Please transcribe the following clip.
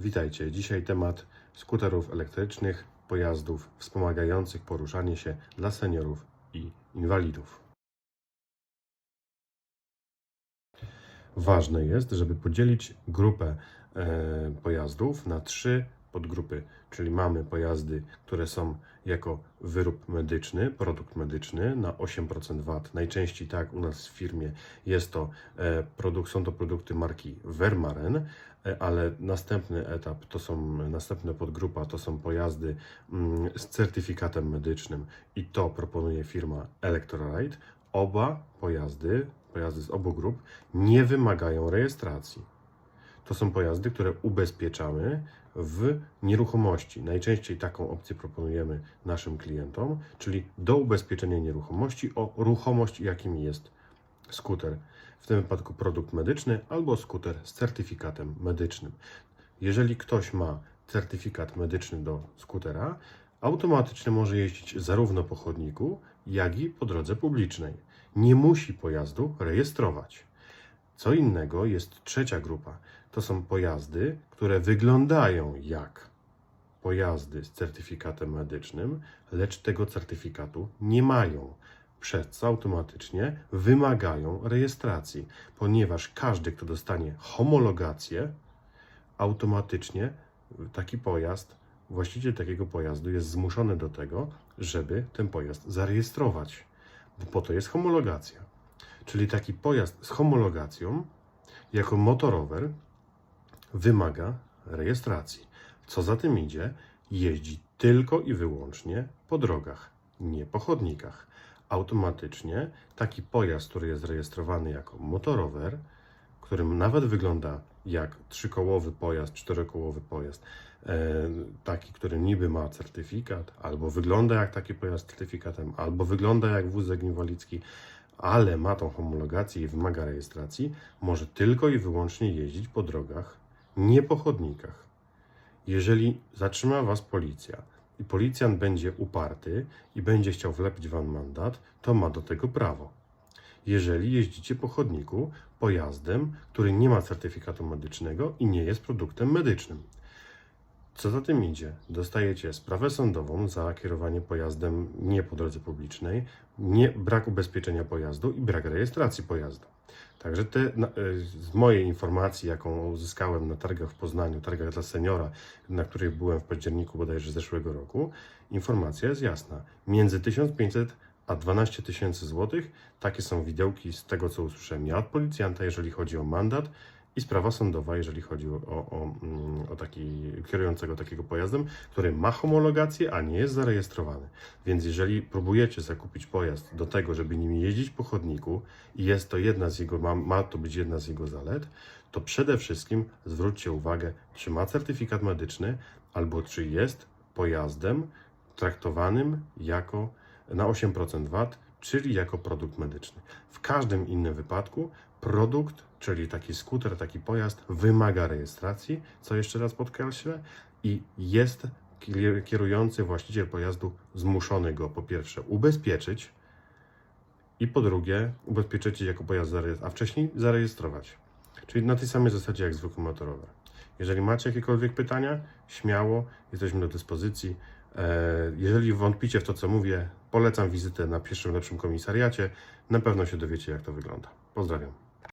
Witajcie. Dzisiaj temat skuterów elektrycznych, pojazdów wspomagających poruszanie się dla seniorów i inwalidów. Ważne jest, żeby podzielić grupę e, pojazdów na trzy podgrupy, czyli mamy pojazdy, które są jako wyrób medyczny, produkt medyczny na 8% VAT. Najczęściej tak u nas w firmie jest to e, produkt, są to produkty marki Vermaren, ale następny etap to są następna podgrupa to są pojazdy mm, z certyfikatem medycznym i to proponuje firma Electrolite. Oba pojazdy, pojazdy z obu grup nie wymagają rejestracji. To są pojazdy, które ubezpieczamy w nieruchomości. Najczęściej taką opcję proponujemy naszym klientom, czyli do ubezpieczenia nieruchomości o ruchomość, jakim jest skuter. W tym wypadku produkt medyczny albo skuter z certyfikatem medycznym. Jeżeli ktoś ma certyfikat medyczny do skutera, automatycznie może jeździć zarówno po chodniku, jak i po drodze publicznej. Nie musi pojazdu rejestrować. Co innego jest trzecia grupa. To są pojazdy, które wyglądają jak pojazdy z certyfikatem medycznym, lecz tego certyfikatu nie mają. Przez co automatycznie wymagają rejestracji, ponieważ każdy, kto dostanie homologację, automatycznie taki pojazd, właściciel takiego pojazdu jest zmuszony do tego, żeby ten pojazd zarejestrować, bo po to jest homologacja. Czyli taki pojazd z homologacją, jako motorower, wymaga rejestracji. Co za tym idzie, jeździ tylko i wyłącznie po drogach, nie po chodnikach. Automatycznie taki pojazd, który jest rejestrowany jako motorower, którym nawet wygląda jak trzykołowy pojazd, czterokołowy pojazd, e, taki, który niby ma certyfikat, albo wygląda jak taki pojazd z certyfikatem, albo wygląda jak wózek inwalidzki, ale ma tą homologację i wymaga rejestracji, może tylko i wyłącznie jeździć po drogach, nie po chodnikach. Jeżeli zatrzyma Was policja i policjant będzie uparty i będzie chciał wlepić Wam mandat, to ma do tego prawo. Jeżeli jeździcie po chodniku pojazdem, który nie ma certyfikatu medycznego i nie jest produktem medycznym. Co za tym idzie? Dostajecie sprawę sądową za kierowanie pojazdem nie po drodze publicznej, nie, brak ubezpieczenia pojazdu i brak rejestracji pojazdu. Także te, e, z mojej informacji, jaką uzyskałem na targach w Poznaniu, targach dla seniora, na których byłem w październiku bodajże zeszłego roku, informacja jest jasna. Między 1500 a 12 tysięcy złotych takie są widełki z tego, co usłyszałem ja od policjanta, jeżeli chodzi o mandat i sprawa sądowa, jeżeli chodzi o, o, mm, o taki kierującego takiego pojazdem, który ma homologację, a nie jest zarejestrowany. Więc jeżeli próbujecie zakupić pojazd do tego, żeby nim jeździć po chodniku i jest to jedna z jego, ma, ma to być jedna z jego zalet, to przede wszystkim zwróćcie uwagę, czy ma certyfikat medyczny, albo czy jest pojazdem traktowanym jako na 8% VAT, czyli jako produkt medyczny. W każdym innym wypadku produkt, czyli taki skuter, taki pojazd wymaga rejestracji, co jeszcze raz podkreślę, i jest kierujący właściciel pojazdu zmuszony go po pierwsze ubezpieczyć i po drugie ubezpieczyć jako pojazd, a wcześniej zarejestrować. Czyli na tej samej zasadzie jak zwykły motorower. Jeżeli macie jakiekolwiek pytania, śmiało, jesteśmy do dyspozycji. E, Jeżeli wątpicie w to, co mówię, polecam wizytę na pierwszym lepszym komisariacie. Na pewno się dowiecie, jak to wygląda. Pozdrawiam.